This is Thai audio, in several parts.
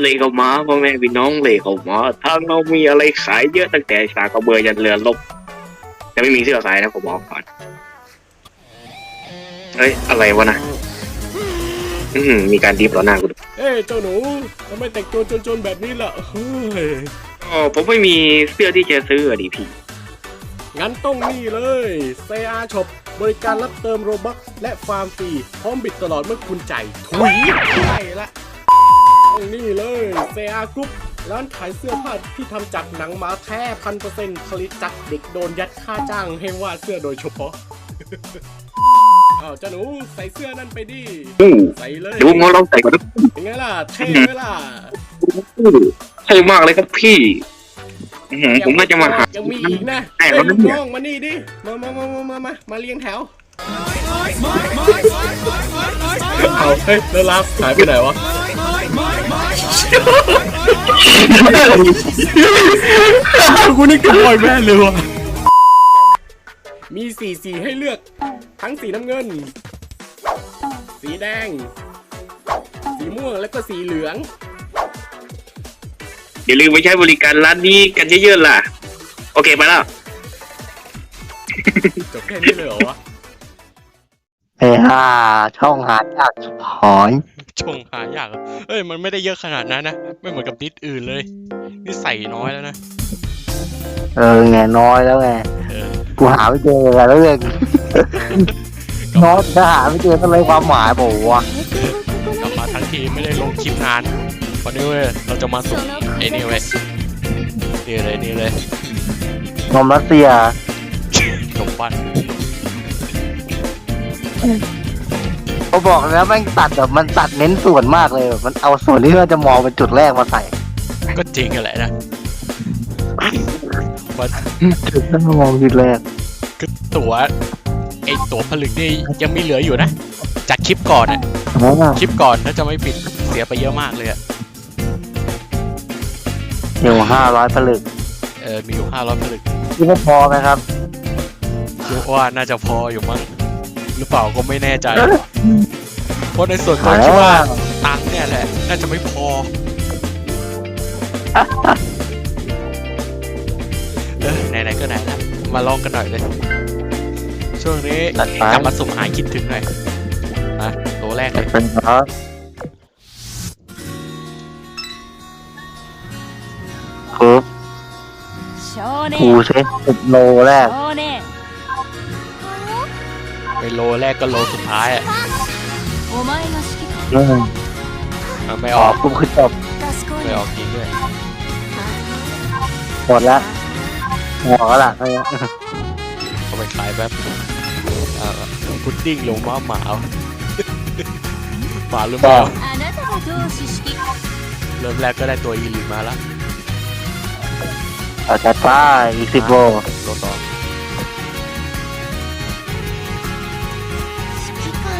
เลยเข้ามาพ่อแม่พี่น้องเลยเข้ามาทางเรามีอะไรขายเยอะตั้งแต่สากกระเบือยันเรือลบแต่ไม่มีเสื้อขายนะผมบอกก่อนเฮ้ยอะไรวะนะอือหือมีการดิฟต่อหน้ากูด้วยเอ้ยเจ้าหนูทำไมแต่งตัวจนๆแบบนี้ล่ะเฮ้ยอ๋อผมไม่มีเสื้อที่จะซื้ออะดิพี่ งั้นต้องนี่เลยเซอาช็อปบริการรับเติมโรบัคและฟาร์มฟรีพร้อมบิดตลอดเมื่อคุณจ่ายถุยใช่ละต้องนี่เลยเซอากรุ๊ปร้านขายเสื้อผ้าที่ทำจากหนังหมาแท้พันเปอร์เซ็นต์ผลิตจากเด็กโดนยัดค่าจ้างให้วาดเสื้อโดยเฉพาะอ้าวเจ้าหนูใส่เสื้อนั่นไปดิอู้ใส่เลยดูงอลองใส่ก่อนนะเป็นไงล่ะเท่ไหมล่ะอู้ใช่มากเลยครับพี่ อื้อหือผมน่าจะมาหา ยังมีอีกนะแอบเฮ้ยแล้วลูนะกเนี่ยน้องมานี่ดิมามามามามามามาเรียงแถวเอาเฮ้ยแล้วลาฟหายไปไหนวะกูนึกถึงบอยแม่เลยวะมีสีสีให้เลือก ทั้งสีน้ำเงิน สีแดง สีม่วงแล้วก็สีเหลือง อย่าลืมไปใช้บริการร้านนี้กันเยอะๆล่ะ โอเคไปแล้ว จบแค่นี้เลยเหรอวะเฮ้ยฮ่าช่องหายากชิบหายชงหายากเหรอเอ้ยมันไม่ได้เยอะขนาดนั้นนะ ไม่เหมือนกับนิดอื่นเลย นี่ใส่น้อยแล้วนะ เออไงน้อยแล้วไงเออ กูหาไม่เจอไงแล้วเรื่อง น้อยถ้าหาไม่เจอก็เลยความหมายบอกว่ากลับมาทั้งทีไม่ได้ลงคลิปนาน วันนี้เว้ยเราจะมาสุ่มไอ้นี่เว้ยนี่เลยนี่เลยนมรัสเซียขนมปังเขาบอกแล้วแม่งตัดแบบมันตัดเน้นส่วนมากเลยแบบมันเอาส่วนที่เราจะมองเป็นจุดแรกมาใส่ก็จริงกันแหละนะมันจุดที่เรามองจุดแรกคือตั๋วไอ้ตั๋วผลึกนี่ยังมีเหลืออยู่นะ จากคลิปก่อนอะอ๋อคลิปก่อนถ้าจะไม่ผิดเสียไปเยอะมากเลยอะ เดี๋ยวห้าร้อยผลึกเออมีอยู่ห้าร้อยผลึกคิดว่าพอไหมครับ คิดว่าน่าจะพออยู่มั้งหรือเปล่าก็ไม่แน่ใจเพราะในส่วนตัวคิดว่าตังค์เนี่ยแหละน่าจะไม่พอเออไหนๆก็ไหนละมาลองกันหน่อยเลย ช่วงนี้จัดไป กลับมาสุ่มหายคิดถึงหน่อยนะตัวแรกเลยเป็นเพราะครับ คูเซ็ตสิบโลแรกไปโลแรกก็โลสุดท้ายอะอืมไม่ออกกปุ๊บคือจบไม่ออกจริงด้วยหมดละหัวก็ละเท่านี้เอาไปขายแป๊บอ่าพุดดิ้งลงมาหมาเอาหมาหรือเปล่าเริ่มแรกก็ได้ตัวอีลิมาละ เอาจัดไป้าอีกสิบโลโลสอง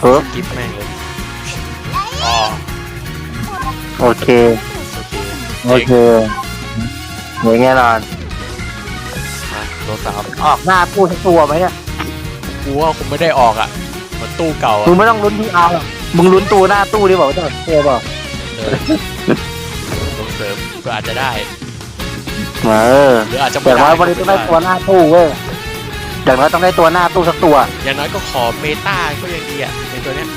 ครับกิฟแม่งเลยอ๋อโอเค โอเคโอเคอย่างแน่นอนอะโลสามออกหน้าตู้ทั้งตัวไหมเนี่ยกูว่าคงไม่ได้ออกอะเหมือนตู้เก่ามึงอะไม่ต้องลุ้นที่เอาหรอกมึงลุ้นตัวหน้าตู้ดีบอกว่าจะเจอเปล่าเออลงเสริมก็อาจจะได้ เออ หรืออาจจะ อ ไม่ ย่าง ได้ น้อยวันนี้ต้องได้ตัวหน้าตู้เว้ยอย่างน้อยต้องได้ตัวหน้าตู้สักตัว อย่างน้อยก็ขอเมตาก็ยังดีอ่ะในตัวเนี้ย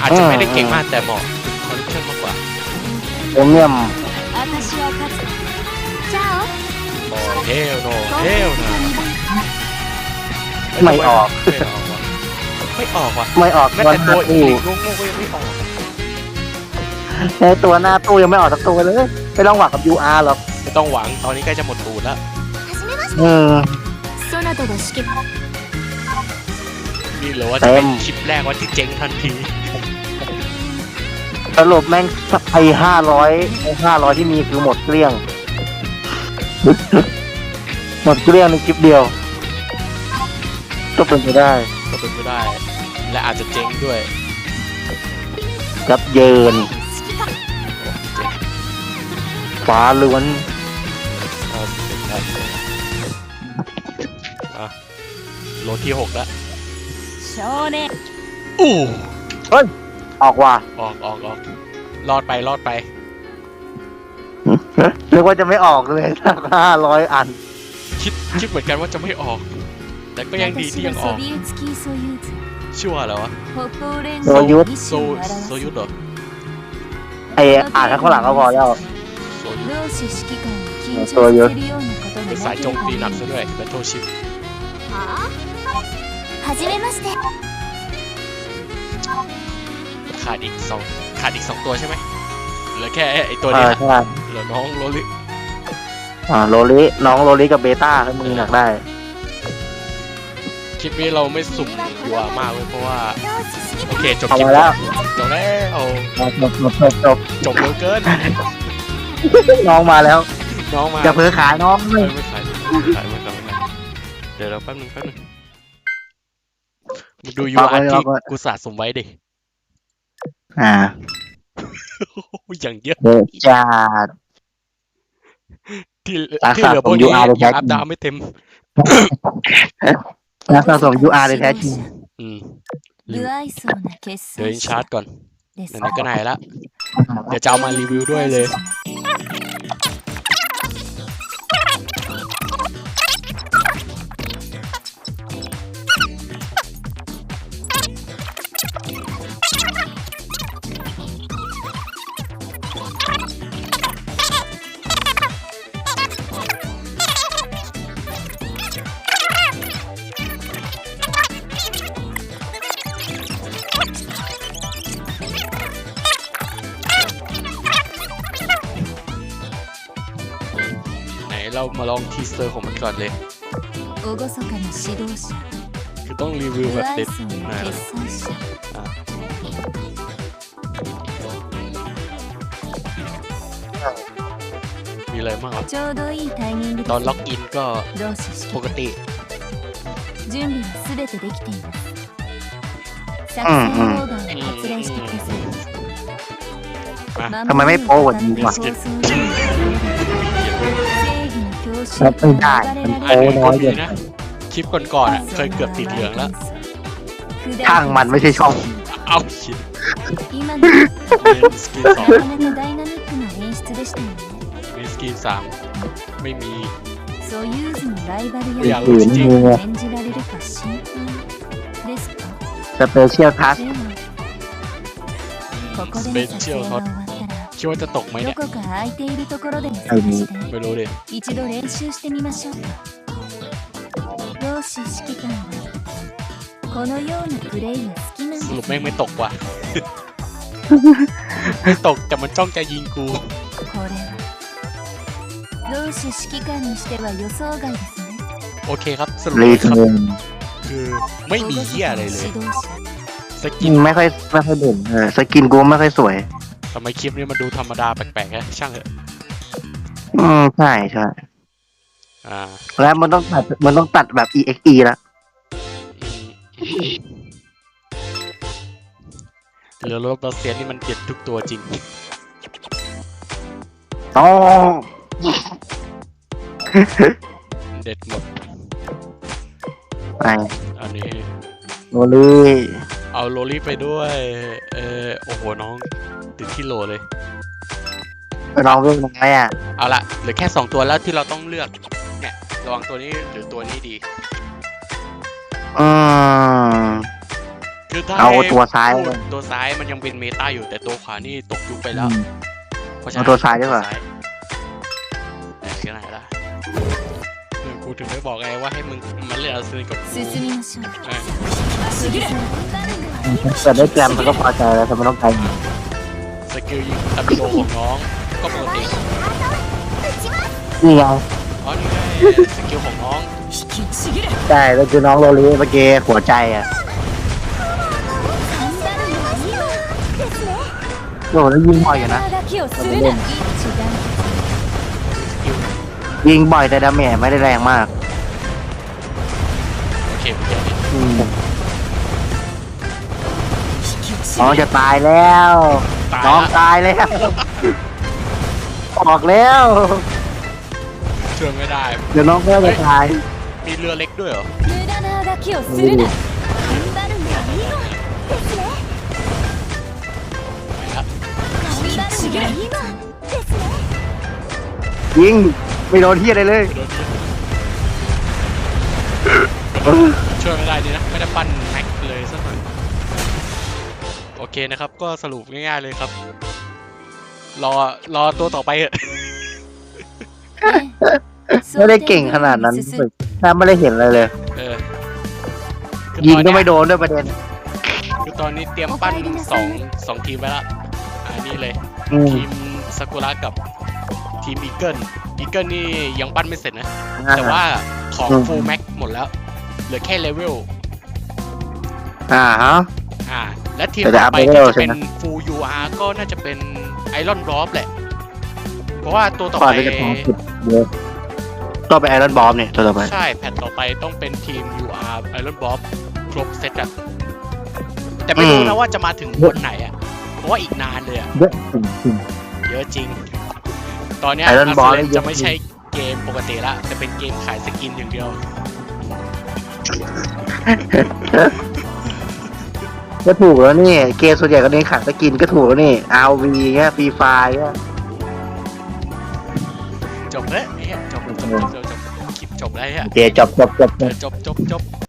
อาจจะไม่ได้เก่งมากแต่เหมาะคอลเลคชั่นมากกว่า โอเมียม 私は勝つじゃあ โอ้เฮลโนเฮลนะ ไม่ออก ไม่ออกว่ะ ไม่ออก แม้ ตัว แต่ ห ตั น้าว อี ตู้ ลิงงงๆก็ยังไม่ออก ไอ้ตัวหน้าตู้ยังไม่ออกสักตัวเลย ไม่ต้องหวังกับ UR หรอก ไม่ต้องหวังตอนนี้ใกล้จะหมดตูดแล้ว เออ そなたが指揮 นี่เหรือว่าจะเป็น เต็ม คลิปแรกว่าที่เจ๊งทันที สรุปแม่งไอ้ห้าร้อยไอ้ห้าร้อยที่มีคือหมดเกลี้ยง หมดเกลี้ยงในคลิปเดียว ก็เป็นไปได้ ก็เป็นไปได้ และอาจจะเจ๊งด้วย ยับเยิน เจ๊ง ฟ้าล้วน เอาเจ๊งได้อ่ะโลที่หกแล้ว 少年 อู้ เฮ้ย ออกว่ะ ออกออกออกรอดไปรอดไป นึกว่าจะไม่ออกเลยสักห้าร้อยอัน คิดคิดเหมือนกันว่าจะไม่ออก แต่ก็ยังดีที่ยังออก ソビエツキーソユーズ ชื่อว่าอะไรวะ 北方連 โซยุทธ 意 โซ 志を โซ 表 ยุทธเหรอ ไออ่านข้างหลังก็พอแล้ว โซยุทธ す同志指揮官を緊張そういうさせるようなことが เป็น な สาย け โจ れ ม ば ตีหนักซะด้วยแบทเทิลชิพ はあはじめまして ขาดอีกสองขาดอีกสองตัวใช่ไหมเหลือแค่ไอตัว เอ นี้ อ นะ ใช่ เหลือน้องโรลิ อ่าโรลิน้องโรลิกับเบต้าถ้ามึงอยากได้ คลิปนี้เราไม่สุ่มยัวมากเลยเพราะว่า 同志指揮 โอเคจบ เอา คลิป มาแล้ว จบแล้ว จบจบจบจบ จบเร็วเกิน น้องมาแล้วน้องมาจะเาเผอขายน้องเอไม่ยมเดี๋ยวเราแป๊บนึงแป๊บนึงมึดูยูอาร์ที่กูสะสมไว้ดิอ่าอย่างเยอะจัดที่ที่เหลือพวกยูอาร์เลยครับ อัพดาวไม่เต็ม แล้สะสม UR เลยแท้จริงอืมเหลือเอินชาร์จก่อนไหนก็ไหนละ เดี๋ยวจะเอามารีวิวด้วยเลย Ha ha ha! ลองทีเซอร์ของมันก่อนเลย คือต้องรีวิวแบบเด็ดนะมีอะไรบ้างครับตอนล็อกอินก็ปกติทำไมไม่โป๊กว่านี้วะ รับไม่ได้มันโอ้น้อยเกินคลิปก่อนๆเคยเกือบติดเหลืองแล้วช่างมันไม่ใช่ช่องเอาชิดสกีสองมีสกีสามไม่มีอย่ากรู้จริงสเปเชียลพัสสเปเชียลทัส คิดว่าจะตกไหม ど เนี่ย こか空いているところでも探して ไม่รู้เลย 一度練習してみましょうか同志指揮官はこのようなプレイが好きなん ส で รุป す แม่งไม่ตกว่ะ ไม่ตกแต่มันจ้องจะยิงกู これは同志指揮官にしては予想外ですね โอเคครับสรุป รี ค เทิ รับ ร์น คือไม่มีเหี้ยอะไรเลย 指導者 สกิน ไม่ค่อยไม่ค่อยเด่นเออสกินกูไม่ค่อยสวย ทำไมคลิปนี้มันดูธรรมดาแปลกๆฮะช่างเถอะอืมใช่ใช่อ่าแล้วมันต้องตัดมันต้องตัดแบบ exe ละอืมเรือรบรัสเซียนี่มันเด็ดทุกตัวจริงอ๋อเด็ดหมดไปอันนี้โรลี่เอาโรลี่ไปด้วย เออโอ้โหน้อง ติดที่โหลเลย น้องเรื่องน้อยอ่ะ เอาละเหลือแค่สองตัวแล้วที่เราต้องเลือก เนี่ย ระหว่างตัวนี้หรือตัวนี้ดี อืม คือถ้า เอา ให้ ตัวซ้าย พูดตัวซ้ายมันยังเป็นเมตาอยู่แต่ตัวขวานี่ตกยุคไปแล้ว เพราะฉะนั้น เอาตัวซ้ายดีกว่า ไหนที่ไหนล่ะเนี่ยกูถึงได้บอกไงว่าให้มึงมันเล่นอาร์เซนอลกับกู 進みましょう เออ เกิดได้แกรมมันก็พอใจแล้วทำไมต้องไกล สกิลยิงตับโซของน้องก็ปกตินี่ไงอ๋อนี่ไงสกิลของน้องใช่ก็คือน้องโรลีเมื่อกี้หัวใจอะโอ้แล้วยิงบ่อยอยู่นะยิงบ่อยแต่ดาเมจไม่ได้แรงมากโอเคโอจะตายแล้วตาย น้อง ละ ตายแล้ว ออกแล้ว ช่วยไม่ได้ เดี๋ยวน้องก็จะตาย มีเรือเล็กด้วยเหรอ 無駄なあがきをするな踏ん張るのはいいわですね 今ですね ยิงไม่โดนที่อะไรเลย ช่วยไม่ได้ดีนะ ไม่ได้ปั้นแม็กเลยสักหน่อยโอ เคนะครับ ก็สรุปง่ายๆเลยครับ รอรอตัวต่อไปเถอะไม่ได้เก่งขนาดนั้นแทบไม่ได้เห็นอะไรเลย เออคือยิงตอนก็เนี้ไม่โดนด้วยประเด็น คือตอนนี้เตรียมปั้นสองสองทีมไว้ละอันนี้เลย อืมทีมซากุระกับทีมอีเกิลอีเกิลนี่ยังปั้นไม่เสร็จนะ แต่ว่าของอืม ฟูลแม็กหมดแล้ว เหลือแค่เลเวล อ่าฮะอ่า และทีมแต่ต่จะอไป up ที่ level จะเป็นใช่ไหมฟูลยูอาร์ก็น่าจะเป็นไอรอนบอฟแหละ เพราะว่าตัวต่อก่อนไปที่จะพอสุดเยอะก็เป็นไอรอนบอมเนี่ยตัวต่อไป ใช่แผ่นต่อไปต้องเป็นทีม UR Iron Bob ครบเซตอะแต่ไม่รู้อืมนะว่าจะมาถึงวันไหนอะเพราะว่าอีกนานเลยอะเยอะจริงเยอะจริง ตอนเนี้ย Iron Ball เลนนี่เยอะจะไม่ใช่เกมปกติละแต่เป็นเกมขายสกินอย่างเดียว ก็ถูกแล้วนี่ เกมส่วนใหญ่ก็เน้นขังสกินก็ถูกแล้วนี่เอาวีเงี้ยฟรีไฟเงี้ยจบเลยเฮ้ยจบจบจบจบจบคลิปจบแล้วเฮ้ยโอเคจบจบจบจบ จบจบจบ